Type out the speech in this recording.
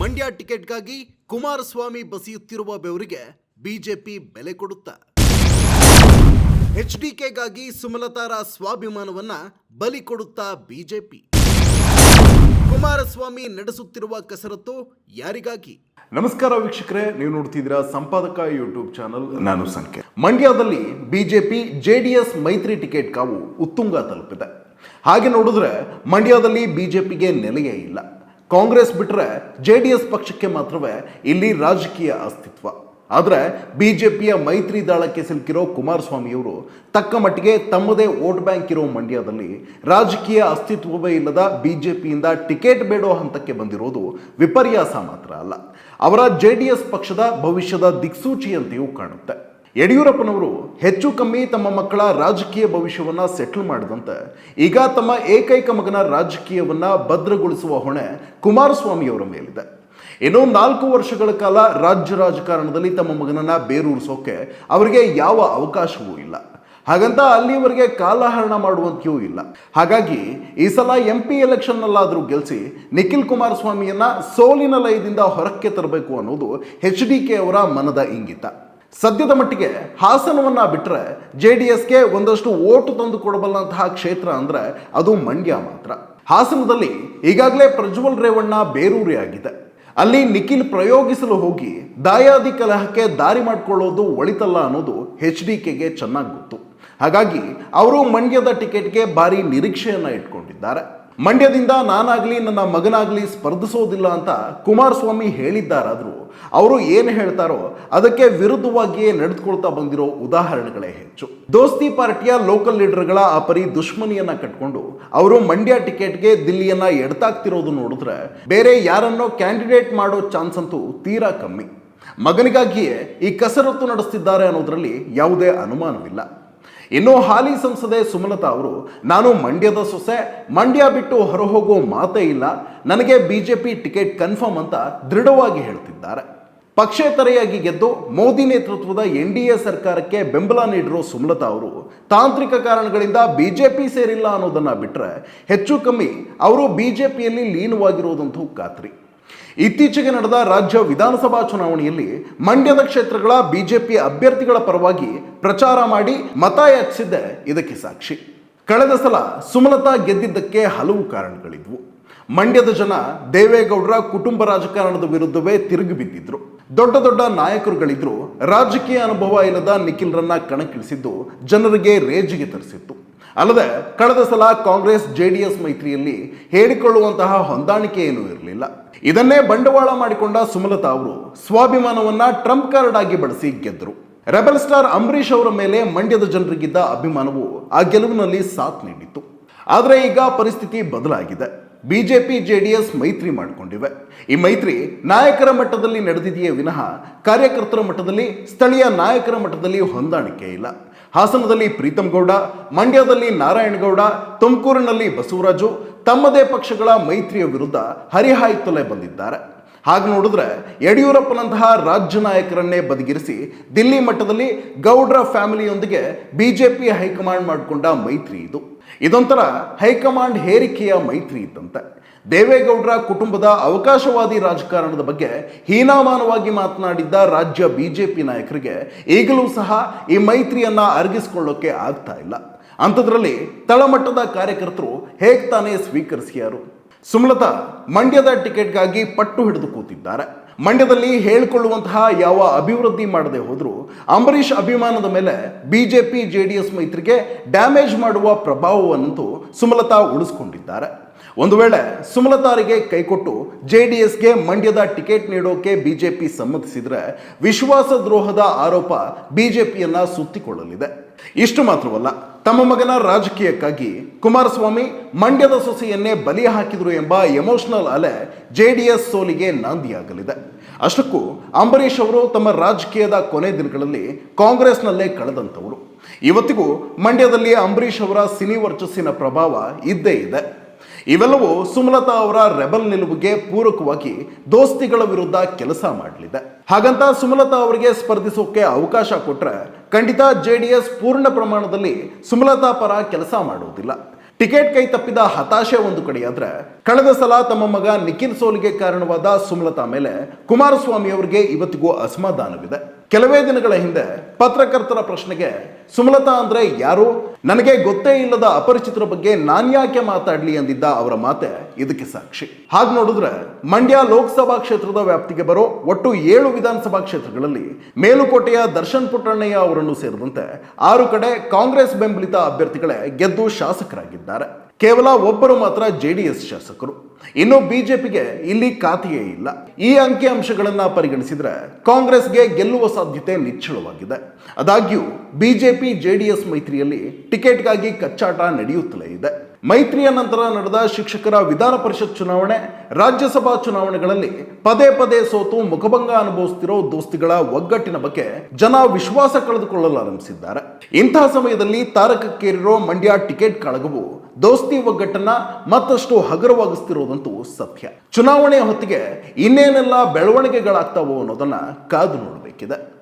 ಮಂಡ್ಯ ಟಿಕೆಟ್ಗಾಗಿ ಕುಮಾರಸ್ವಾಮಿ ಬಸಿಯುತ್ತಿರುವ ಬೆವರಿಗೆ ಬಿಜೆಪಿ ಬೆಲೆ ಕೊಡುತ್ತಾ? ಎಚ್ಡಿಕೆಗಾಗಿ ಸುಮಲತಾರ ಸ್ವಾಭಿಮಾನವನ್ನ ಬಲಿ ಕೊಡುತ್ತಾ ಬಿಜೆಪಿ? ಕುಮಾರಸ್ವಾಮಿ ನಡೆಸುತ್ತಿರುವ ಕಸರತ್ತು ಯಾರಿಗಾಗಿ? ನಮಸ್ಕಾರ ವೀಕ್ಷಕರೇ, ನೀವು ನೋಡ್ತಿದ್ದೀರಾ ಸಂಪಾದಕ ಯೂಟ್ಯೂಬ್ ಚಾನಲ್ ನಾನು ಸಂಖ್ಯೆ ಮಂಡ್ಯದಲ್ಲಿ ಬಿಜೆಪಿ ಜೆಡಿಎಸ್ ಮೈತ್ರಿ ಟಿಕೆಟ್ ಕಾವು ಉತ್ತುಂಗ ತಲುಪಿದೆ. ಹಾಗೆ ನೋಡಿದ್ರೆ ಮಂಡ್ಯದಲ್ಲಿ ಬಿಜೆಪಿಗೆ ನೆಲೆಯೇ ಇಲ್ಲ. ಕಾಂಗ್ರೆಸ್ ಬಿಟ್ಟರೆ ಜೆ ಡಿ ಎಸ್ ಪಕ್ಷಕ್ಕೆ ಮಾತ್ರವೇ ಇಲ್ಲಿ ರಾಜಕೀಯ ಅಸ್ತಿತ್ವ. ಆದರೆ ಬಿ ಜೆ ಪಿಯ ಮೈತ್ರಿ ದಾಳಕ್ಕೆ ಸಿಲುಕಿರೋ ಕುಮಾರಸ್ವಾಮಿಯವರು ತಕ್ಕ ಮಟ್ಟಿಗೆ ತಮ್ಮದೇ ವೋಟ್ ಬ್ಯಾಂಕ್ ಇರೋ ಮಂಡ್ಯದಲ್ಲಿ ರಾಜಕೀಯ ಅಸ್ತಿತ್ವವೇ ಇಲ್ಲದ ಬಿ ಜೆ ಪಿಯಿಂದ ಟಿಕೆಟ್ ಬೇಡೋ ಹಂತಕ್ಕೆ ಬಂದಿರೋದು ವಿಪರ್ಯಾಸ ಮಾತ್ರ ಅಲ್ಲ. ಅವರ ಜೆ ಡಿ ಎಸ್ ಪಕ್ಷದ ಭವಿಷ್ಯದ ದಿಕ್ಸೂಚಿಯಂತೆಯೂ ಕಾಣುತ್ತೆ. ಯಡಿಯೂರಪ್ಪನವರು ಹೆಚ್ಚು ಕಮ್ಮಿ ತಮ್ಮ ಮಕ್ಕಳ ರಾಜಕೀಯ ಭವಿಷ್ಯವನ್ನ ಸೆಟ್ಲ್ ಮಾಡಿದಂತೆ ಈಗ ತಮ್ಮ ಏಕೈಕ ಮಗನ ರಾಜಕೀಯವನ್ನ ಭದ್ರಗೊಳಿಸುವ ಹೊಣೆ ಕುಮಾರಸ್ವಾಮಿಯವರ ಮೇಲಿದೆ. ಇನ್ನು ನಾಲ್ಕು ವರ್ಷಗಳ ಕಾಲ ರಾಜ್ಯ ರಾಜಕಾರಣದಲ್ಲಿ ತಮ್ಮ ಮಗನನ್ನ ಬೇರೂರಿಸೋಕೆ ಅವರಿಗೆ ಯಾವ ಅವಕಾಶವೂ ಇಲ್ಲ. ಹಾಗಂತ ಅಲ್ಲಿವರೆಗೆ ಕಾಲಹರಣ ಮಾಡುವಂತೆಯೂ ಇಲ್ಲ. ಹಾಗಾಗಿ ಈ ಸಲ ಎಂ ಪಿ ಎಲೆಕ್ಷನ್ನಲ್ಲಾದರೂ ಗೆಲ್ಲಿಸಿ ನಿಖಿಲ್ ಕುಮಾರಸ್ವಾಮಿಯನ್ನ ಸೋಲಿನ ಲಯದಿಂದ ಹೊರಕ್ಕೆ ತರಬೇಕು ಅನ್ನೋದು ಎಚ್ ಡಿ ಕೆ ಅವರ ಮನದ ಇಂಗಿತ. ಸದ್ಯದ ಮಟ್ಟಿಗೆ ಹಾಸನವನ್ನು ಬಿಟ್ಟರೆ ಜೆ ಡಿ ಎಸ್ಗೆ ಒಂದಷ್ಟು ಓಟು ತಂದು ಕೊಡಬಲ್ಲಂತಹ ಕ್ಷೇತ್ರ ಅಂದ್ರೆ ಅದು ಮಂಡ್ಯ ಮಾತ್ರ. ಹಾಸನದಲ್ಲಿ ಈಗಾಗಲೇ ಪ್ರಜ್ವಲ್ ರೇವಣ್ಣ ಬೇರೂರಿಯಾಗಿದೆ. ಅಲ್ಲಿ ನಿಖಿಲ್ ಪ್ರಯೋಗಿಸಲು ಹೋಗಿ ದಾಯಾದಿ ಕಲಹಕ್ಕೆ ದಾರಿ ಮಾಡಿಕೊಳ್ಳೋದು ಒಳಿತಲ್ಲ ಅನ್ನೋದು ಎಚ್ ಡಿ ಕೆಗೆ ಚೆನ್ನಾಗಿ ಗೊತ್ತು. ಹಾಗಾಗಿ ಅವರು ಮಂಡ್ಯದ ಟಿಕೆಟ್ಗೆ ಭಾರಿ ನಿರೀಕ್ಷೆಯನ್ನ ಇಟ್ಕೊಂಡಿದ್ದಾರೆ. ಮಂಡ್ಯದಿಂದ ನಾನಾಗಲಿ, ನನ್ನ ಮಗನಾಗಲಿ ಸ್ಪರ್ಧಿಸೋದಿಲ್ಲ ಅಂತ ಕುಮಾರಸ್ವಾಮಿ ಹೇಳಿದ್ದಾರಾದರೂ, ಅವರು ಏನು ಹೇಳ್ತಾರೋ ಅದಕ್ಕೆ ವಿರುದ್ಧವಾಗಿಯೇ ನಡೆದುಕೊಳ್ತಾ ಬಂದಿರೋ ಉದಾಹರಣೆಗಳೇ ಹೆಚ್ಚು. ದೋಸ್ತಿ ಪಾರ್ಟಿಯ ಲೋಕಲ್ ಲೀಡರ್ಗಳ ಆ ಪರಿ ದುಶ್ಮನಿಯನ್ನ ಕಟ್ಕೊಂಡು ಅವರು ಮಂಡ್ಯ ಟಿಕೆಟ್ಗೆ ದಿಲ್ಲಿಯನ್ನ ಎಡ್ತಾಕ್ತಿರೋದು ನೋಡಿದ್ರೆ ಬೇರೆ ಯಾರನ್ನೋ ಕ್ಯಾಂಡಿಡೇಟ್ ಮಾಡೋ ಚಾನ್ಸ್ ಅಂತೂ ತೀರಾ ಕಮ್ಮಿ. ಮಗನಿಗಾಗಿಯೇ ಈ ಕಸರತ್ತು ನಡೆಸ್ತಿದ್ದಾರೆ ಅನ್ನೋದರಲ್ಲಿ ಯಾವುದೇ ಅನುಮಾನವಿಲ್ಲ. ಇನ್ನು ಹಾಲಿ ಸಂಸದೆ ಸುಮಲತಾ ಅವರು, ನಾನು ಮಂಡ್ಯದ ಸೊಸೆ, ಮಂಡ್ಯ ಬಿಟ್ಟು ಹೊರಹೋಗೋ ಮಾತೇ ಇಲ್ಲ, ನನಗೆ ಬಿಜೆಪಿ ಟಿಕೆಟ್ ಕನ್ಫರ್ಮ್ ಅಂತ ದೃಢವಾಗಿ ಹೇಳ್ತಿದ್ದಾರೆ. ಪಕ್ಷೇತರೆಯಾಗಿ ಗೆದ್ದು ಮೋದಿ ನೇತೃತ್ವದ ಎನ್ ಡಿ ಸರ್ಕಾರಕ್ಕೆ ಬೆಂಬಲ ನೀಡಿರೋ ಸುಮಲತಾ ಅವರು, ತಾಂತ್ರಿಕ ಕಾರಣಗಳಿಂದ ಬಿಜೆಪಿ ಸೇರಿಲ್ಲ ಅನ್ನೋದನ್ನ ಬಿಟ್ಟರೆ ಹೆಚ್ಚು ಕಮ್ಮಿ ಅವರು ಬಿಜೆಪಿಯಲ್ಲಿ ಲೀನವಾಗಿರೋದಂತೂ ಖಾತ್ರಿ. ಇತ್ತೀಚೆಗೆ ನಡೆದ ರಾಜ್ಯ ವಿಧಾನಸಭಾ ಚುನಾವಣೆಯಲ್ಲಿ ಮಂಡ್ಯದ ಕ್ಷೇತ್ರಗಳ ಬಿಜೆಪಿ ಅಭ್ಯರ್ಥಿಗಳ ಪರವಾಗಿ ಪ್ರಚಾರ ಮಾಡಿ ಮತ ಇದಕ್ಕೆ ಸಾಕ್ಷಿ. ಕಳೆದ ಸಲ ಸುಮಲತಾ ಗೆದ್ದಿದ್ದಕ್ಕೆ ಹಲವು ಕಾರಣಗಳಿದ್ವು. ಮಂಡ್ಯದ ಜನ ದೇವೇಗೌಡರ ಕುಟುಂಬ ರಾಜಕಾರಣದ ವಿರುದ್ಧವೇ ತಿರುಗಿ ಬಿದ್ದಿದ್ರು. ದೊಡ್ಡ ದೊಡ್ಡ ನಾಯಕರುಗಳಿದ್ರು ರಾಜಕೀಯ ಅನುಭವ ಇಲ್ಲದ ನಿಖಿಲ್ರನ್ನ ಕಣಕ್ಕಿಳಿಸಿದ್ದು ಜನರಿಗೆ ರೇಜಿಗೆ ತರಿಸಿತ್ತು. ಅಲ್ಲದೆ ಕಳೆದ ಸಲ ಕಾಂಗ್ರೆಸ್ ಜೆಡಿಎಸ್ ಮೈತ್ರಿಯಲ್ಲಿ ಹೇಳಿಕೊಳ್ಳುವಂತಹ ಹೊಂದಾಣಿಕೆ ಏನೂ ಇರಲಿಲ್ಲ. ಇದನ್ನೇ ಬಂಡವಾಳ ಮಾಡಿಕೊಂಡ ಸುಮಲತಾ ಅವರು ಸ್ವಾಭಿಮಾನವನ್ನ ಟ್ರಂಪ್ ಕಾರ್ಡ್ ಆಗಿ ಬಳಸಿ ಗೆದ್ದರು ರೆಬಲ್ ಸ್ಟಾರ್ ಅಂಬರೀಷ್ ಅವರ ಮೇಲೆ ಮಂಡ್ಯದ ಜನರಿಗಿದ್ದ ಅಭಿಮಾನವು ಆ ಗೆಲುವಿನಲ್ಲಿ ಸಾಥ್ ನೀಡಿತ್ತು. ಆದರೆ ಈಗ ಪರಿಸ್ಥಿತಿ ಬದಲಾಗಿದೆ. ಬಿಜೆಪಿ, ಜೆಡಿಎಸ್ ಮೈತ್ರಿ ಮಾಡಿಕೊಂಡಿವೆ. ಈ ಮೈತ್ರಿ ನಾಯಕರ ಮಟ್ಟದಲ್ಲಿ ನಡೆದಿದೆಯೇ ವಿನಃ ಕಾರ್ಯಕರ್ತರ ಮಟ್ಟದಲ್ಲಿ, ಸ್ಥಳೀಯ ನಾಯಕರ ಮಟ್ಟದಲ್ಲಿ ಹೊಂದಾಣಿಕೆ ಇಲ್ಲ. ಹಾಸನದಲ್ಲಿ ಪ್ರೀತಂ ಗೌಡ ಮಂಡ್ಯದಲ್ಲಿ ನಾರಾಯಣಗೌಡ ತುಮಕೂರಿನಲ್ಲಿ ಬಸವರಾಜು ತಮ್ಮದೇ ಪಕ್ಷಗಳ ಮೈತ್ರಿಯ ವಿರುದ್ಧ ಹರಿಹಾಯ್ತಲೇ ಬಂದಿದ್ದಾರೆ. ಹಾಗೆ ನೋಡಿದ್ರೆ ಯಡಿಯೂರಪ್ಪನಂತಹ ರಾಜ್ಯ ನಾಯಕರನ್ನೇ ಬದಿಗಿರಿಸಿ ದಿಲ್ಲಿ ಮಟ್ಟದಲ್ಲಿ ಗೌಡ್ರ ಫ್ಯಾಮಿಲಿಯೊಂದಿಗೆ ಬಿಜೆಪಿ ಹೈಕಮಾಂಡ್ ಮಾಡಿಕೊಂಡ ಮೈತ್ರಿ ಇದು. ಇದೊಂಥರ ಹೈಕಮಾಂಡ್ ಹೇರಿಕೆಯ ಮೈತ್ರಿ ಇದ್ದಂತೆ. ದೇವೇಗೌಡರ ಕುಟುಂಬದ ಅವಕಾಶವಾದಿ ರಾಜಕಾರಣದ ಬಗ್ಗೆ ಹೀನಾಮಾನವಾಗಿ ಮಾತನಾಡಿದ್ದ ರಾಜ್ಯ ಬಿಜೆಪಿ ನಾಯಕರಿಗೆ ಈಗಲೂ ಸಹ ಈ ಮೈತ್ರಿಯನ್ನ ಅರಗಿಸಿಕೊಳ್ಳೋಕೆ ಆಗ್ತಾ ಇಲ್ಲ. ಅಂಥದ್ರಲ್ಲಿ ತಳಮಟ್ಟದ ಕಾರ್ಯಕರ್ತರು ಹೇಗೆ ತಾನೇ ಸ್ವೀಕರಿಸಿಯಾರು? ಸುಮಲತಾ ಮಂಡ್ಯದ ಟಿಕೆಟ್ಗಾಗಿ ಪಟ್ಟು ಹಿಡಿದು ಕೂತಿದ್ದಾರೆ. ಮಂಡ್ಯದಲ್ಲಿ ಹೇಳಿಕೊಳ್ಳುವಂತಹ ಯಾವ ಅಭಿವೃದ್ಧಿ ಮಾಡದೆ ಹೋದರೂ ಅಂಬರೀಷ್ ಅಭಿಮಾನದ ಮೇಲೆ B J P J D S ಮೈತ್ರಿಗೆ damage ಮಾಡುವ ಪ್ರಭಾವವನ್ನಂತೂ ಸುಮಲತಾ ಉಳಿಸ್ಕೊಂಡಿದ್ದಾರೆ. ಒಂದು ವೇಳೆ ಸುಮಲತಾರಿಗೆ ಕೈಕೊಟ್ಟು ಜೆ ಡಿ ಎಸ್ಗೆ ಮಂಡ್ಯದ ಟಿಕೆಟ್ ನೀಡೋಕೆ ಬಿ ಜೆ ಪಿ ಸಮ್ಮತಿಸಿದರೆ ವಿಶ್ವಾಸ ದ್ರೋಹದ ಆರೋಪ ಬಿಜೆಪಿಯನ್ನ ಸುತ್ತಿಕೊಳ್ಳಲಿದೆ. ಇಷ್ಟು ಮಾತ್ರವಲ್ಲ, ತಮ್ಮ ಮಗನ ರಾಜಕೀಯಕ್ಕಾಗಿ ಕುಮಾರಸ್ವಾಮಿ ಮಂಡ್ಯದ ಸೊಸೆಯನ್ನೇ ಬಲಿ ಹಾಕಿದ್ರು ಎಂಬ ಎಮೋಷನಲ್ ಅಲೆ ಜೆಡಿಎಸ್ ಸೋಲಿಗೆ ನಾಂದಿಯಾಗಲಿದೆ. ಅಷ್ಟಕ್ಕೂ ಅಂಬರೀಷ್ ಅವರು ತಮ್ಮ ರಾಜಕೀಯದ ಕೊನೆ ದಿನಗಳಲ್ಲಿ ಕಾಂಗ್ರೆಸ್ನಲ್ಲೇ ಕಳೆದಂಥವರು. ಇವತ್ತಿಗೂ ಮಂಡ್ಯದಲ್ಲಿ ಅಂಬರೀಷ್ ಅವರ ಸಿನಿ ವರ್ಚಸ್ಸಿನ ಪ್ರಭಾವ ಇದ್ದೇ ಇದೆ. ಇವೆಲ್ಲವೂ ಸುಮಲತಾ ಅವರ ರೆಬಲ್ ನಿಲುವಿಗೆ ಪೂರಕವಾಗಿ ದೋಸ್ತಿಗಳ ವಿರುದ್ಧ ಕೆಲಸ ಮಾಡಲಿದೆ. ಹಾಗಂತ ಸುಮಲತಾ ಅವರಿಗೆ ಸ್ಪರ್ಧಿಸೋಕೆ ಅವಕಾಶ ಕೊಟ್ರೆ ಖಂಡಿತ ಜೆ ಪೂರ್ಣ ಪ್ರಮಾಣದಲ್ಲಿ ಸುಮಲತಾ ಪರ ಕೆಲಸ ಮಾಡುವುದಿಲ್ಲ. ಟಿಕೆಟ್ ಕೈ ತಪ್ಪಿದ ಹತಾಶೆ ಒಂದು ಕಡೆಯಾದ್ರೆ ಕಳೆದ ಸಲ ತಮ್ಮ ಮಗ ನಿಖಿಲ್ ಸೋಲಿಗೆ ಕಾರಣವಾದ ಸುಮಲತಾ ಮೇಲೆ ಕುಮಾರಸ್ವಾಮಿ ಅವರಿಗೆ ಇವತ್ತಿಗೂ ಅಸಮಾಧಾನವಿದೆ. ಕೆಲವೇ ದಿನಗಳ ಹಿಂದೆ ಪತ್ರಕರ್ತರ ಪ್ರಶ್ನೆಗೆ ಸುಮಲತಾ ಅಂದ್ರೆ ಯಾರು? ನನಗೆ ಗೊತ್ತೇ ಇಲ್ಲದ ಅಪರಿಚಿತರ ಬಗ್ಗೆ ನಾನ್ಯಾಕೆ ಮಾತಾಡ್ಲಿ ಎಂದಿದ್ದ ಅವರ ಮಾತೆ ಇದಕ್ಕೆ ಸಾಕ್ಷಿ. ಹಾಗೆ ನೋಡಿದ್ರೆ ಮಂಡ್ಯ ಲೋಕಸಭಾ ಕ್ಷೇತ್ರದ ವ್ಯಾಪ್ತಿಗೆ ಬರೋ ಒಟ್ಟು ಏಳು ವಿಧಾನಸಭಾ ಕ್ಷೇತ್ರಗಳಲ್ಲಿ ಮೇಲುಕೋಟೆಯ ದರ್ಶನ್ ಪುಟ್ಟಣ್ಣಯ್ಯ ಅವರನ್ನು ಸೇರಿದಂತೆ ಆರು ಕಡೆ ಕಾಂಗ್ರೆಸ್ ಬೆಂಬಲಿತ ಅಭ್ಯರ್ಥಿಗಳೇ ಗೆದ್ದು ಶಾಸಕರಾಗಿದ್ದಾರೆ. ಕೇವಲ ಒಬ್ಬರು ಮಾತ್ರ ಜೆಡಿಎಸ್ ಶಾಸಕರು. ಇನ್ನು ಬಿಜೆಪಿಗೆ ಇಲ್ಲಿ ಖಾತೆಯೇ ಇಲ್ಲ. ಈ ಅಂಕಿ ಪರಿಗಣಿಸಿದರೆ ಪರಿಗಣಿಸಿದ್ರೆ ಕಾಂಗ್ರೆಸ್ಗೆ ಗೆಲ್ಲುವ ಸಾಧ್ಯತೆ ನಿಚ್ಚಳವಾಗಿದೆ. ಆದಾಗ್ಯೂ ಬಿಜೆಪಿ, ಜೆಡಿಎಸ್ ಮೈತ್ರಿಯಲ್ಲಿ ಟಿಕೆಟ್ಗಾಗಿ ಕಚ್ಚಾಟ ನಡೆಯುತ್ತಲೇ ಇದೆ. ಮೈತ್ರಿಯ ನಂತರ ನಡೆದ ಶಿಕ್ಷಕರ ವಿಧಾನ ಪರಿಷತ್ ಚುನಾವಣೆ, ರಾಜ್ಯಸಭಾ ಚುನಾವಣೆಗಳಲ್ಲಿ ಪದೇ ಪದೇ ಸೋತು ಮುಖಭಂಗ ಅನುಭವಿಸುತ್ತಿರೋ ದೋಸ್ತಿಗಳ ಒಗ್ಗಟ್ಟಿನ ಬಗ್ಗೆ ಜನ ವಿಶ್ವಾಸ ಕಳೆದುಕೊಳ್ಳಲಾರಂಭಿಸಿದ್ದಾರೆ. ಇಂತಹ ಸಮಯದಲ್ಲಿ ತಾರಕಕ್ಕೇರಿರೋ ಮಂಡ್ಯ ಟಿಕೆಟ್ ಕಳಗವು ದೋಸ್ತಿ ಒಗ್ಗಟ್ಟನ್ನ ಮತ್ತಷ್ಟು ಹಗುರವಾಗಿಸ್ತಿರೋದಂತೂ ಸತ್ಯ. ಚುನಾವಣೆಯ ಹೊತ್ತಿಗೆ ಇನ್ನೇನೆಲ್ಲ ಬೆಳವಣಿಗೆಗಳಾಗ್ತಾವೋ ಅನ್ನೋದನ್ನ ಕಾದು ನೋಡಬೇಕಿದೆ.